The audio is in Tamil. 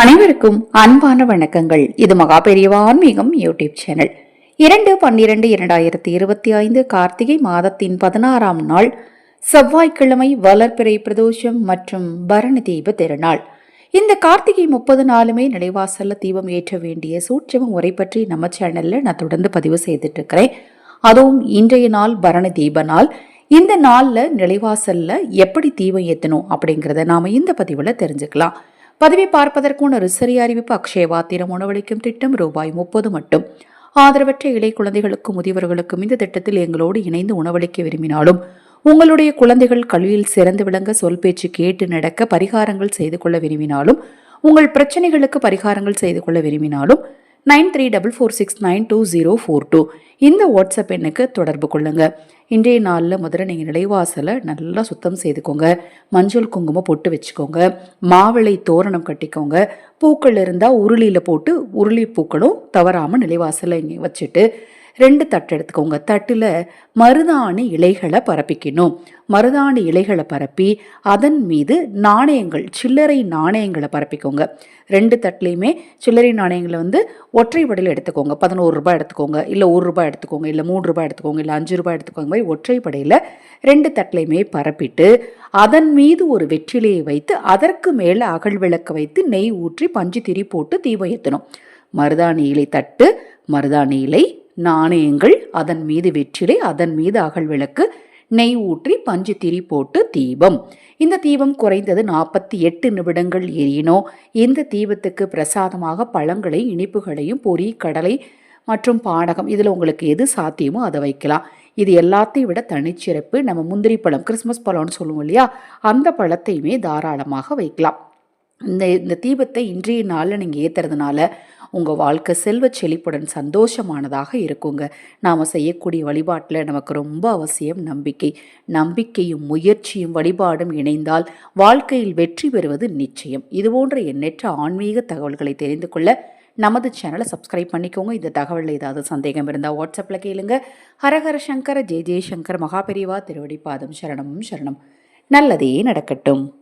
அனைவருக்கும் அன்பான வணக்கங்கள். இது மகா பெரியவா ஆன்மீகம் யூடியூப் சேனல். இரண்டு பன்னிரண்டு இரண்டாயிரத்தி இருபத்தி ஐந்து கார்த்திகை மாதத்தின் பதினாறாம் நாள் செவ்வாய்க்கிழமை வளர்பிறை பிரதோஷம் மற்றும் பரணி தீப திருநாள். இந்த கார்த்திகை முப்பது நாளுமே நிலைவாசல்ல தீபம் ஏற்ற வேண்டிய சூட்சம முறை பற்றி நம்ம சேனல்ல நான் தொடர்ந்து பதிவு செய்துட்டு இருக்கிறேன் அதுவும் இன்றைய நாள் பரணி தீப நாள். இந்த நாள்ல நிலைவாசல்ல எப்படி தீபம் ஏற்றணும் அப்படிங்கிறத நாம இந்த பதிவுல தெரிஞ்சுக்கலாம். பதவி பார்ப்பதற்கான ரிசரி அறிவிப்பு. அக்ஷயவாத்திரம் உணவளிக்கும் திட்டம் ரூபாய் முப்பது மட்டும். ஆதரவற்ற இளை குழந்தைகளுக்கும் முதியவர்களுக்கும் இந்த திட்டத்தில் எங்களோடு இணைந்து உணவளிக்க விரும்பினாலும் உங்களுடைய குழந்தைகள் கல்வியில் சிறந்து விளங்க சொல் பேச்சு கேட்டு நடக்க பரிகாரங்கள் செய்து கொள்ள விரும்பினாலும் உங்கள் பிரச்சனைகளுக்கு பரிகாரங்கள் செய்து கொள்ள விரும்பினாலும் nine three double four six nine two zero four two. இந்த வாட்ஸ்அப் எண்ணுக்கு தொடர்பு கொள்ளுங்க. இன்றைய நாளில் முதல்ல நீங்கள் நிலைவாசலை நல்லா சுத்தம் செய்துக்கோங்க. மஞ்சள் குங்குமம் பொட்டு வச்சுக்கோங்க. மாவிளை தோரணம் கட்டிக்கோங்க. பூக்கள் இருந்தால் உருளியில் போட்டு உருளி பூக்களும் தவறாமல் நிலைவாசலை இங்கே வச்சுட்டு ரெண்டு தட்டு எடுத்துக்கோங்க. தட்டில் மருதாணி இலைகளை பரப்பிக்கணும். மருதாணி இலைகளை பரப்பி அதன் மீது நாணயங்கள் சில்லறை நாணயங்களை பரப்பிக்கோங்க. ரெண்டு தட்டுலேயுமே சில்லறை நாணயங்களை வந்து ஒற்றை படையில் எடுத்துக்கோங்க. பதினோரு ரூபாய் எடுத்துக்கோங்க. இல்லை ஒரு ரூபாய் எடுத்துக்கோங்க. இல்லை மூணு ரூபாய் எடுத்துக்கோங்க. இல்லை அஞ்சு ரூபாய் எடுத்துக்கோங்க. மாதிரி ஒற்றை படையில் ரெண்டு தட்டுலையுமே பரப்பிட்டு அதன் மீது ஒரு வெற்றிலையை வைத்து அதற்கு மேலே அகல் விளக்கு வைத்து நெய் ஊற்றி பஞ்சு திரி போட்டு தீபம் ஏற்றணும் மருதாணி இலை தட்டு மருதாணி இலை நாணயங்கள் அதன் மீது வெற்றிலை அதன் மீது அகல் விளக்கு நெய் ஊற்றி பஞ்சு திரி போட்டு தீபம். இந்த தீபம் குறைந்தது நாற்பத்தி எட்டு நிமிடங்கள் எரியினோ இந்த தீபத்துக்கு பிரசாதமாக பழங்களை இனிப்புகளையும் பொரி கடலை மற்றும் பானகம் இதில் உங்களுக்கு எது சாத்தியமோ அதை வைக்கலாம். இது எல்லாத்தையும் விட தனிச்சிறப்பு. நம்ம முந்திரி பழம் கிறிஸ்மஸ் பழம்னு சொல்லுவோம் இல்லையா? அந்த பழத்தையுமே தாராளமாக வைக்கலாம். இந்த இந்த தீபத்தை இன்றைய நாளில் நீங்கள் ஏற்றுறதுனால உங்கள் வாழ்க்கை செல்வ செழிப்புடன் சந்தோஷமானதாக இருக்குங்க. நாம் செய்யக்கூடிய வழிபாட்டில் நமக்கு ரொம்ப அவசியம் நம்பிக்கை. நம்பிக்கையும் முயற்சியும் வழிபாடும் இணைந்தால் வாழ்க்கையில் வெற்றி பெறுவது நிச்சயம். இதுபோன்ற எண்ணற்ற ஆன்மீக தகவல்களை தெரிந்து கொள்ள நமது சேனலை சப்ஸ்கிரைப் பண்ணிக்கோங்க. இந்த தகவலில் ஏதாவது சந்தேகம் இருந்தால் வாட்ஸ்அப்பில் கேளுங்க. ஹரஹர சங்கர ஜெய ஜெயசங்கர் மகாபெரிவா திருவடி பாதம் சரணமும் சரணம். நல்லதே நடக்கட்டும்.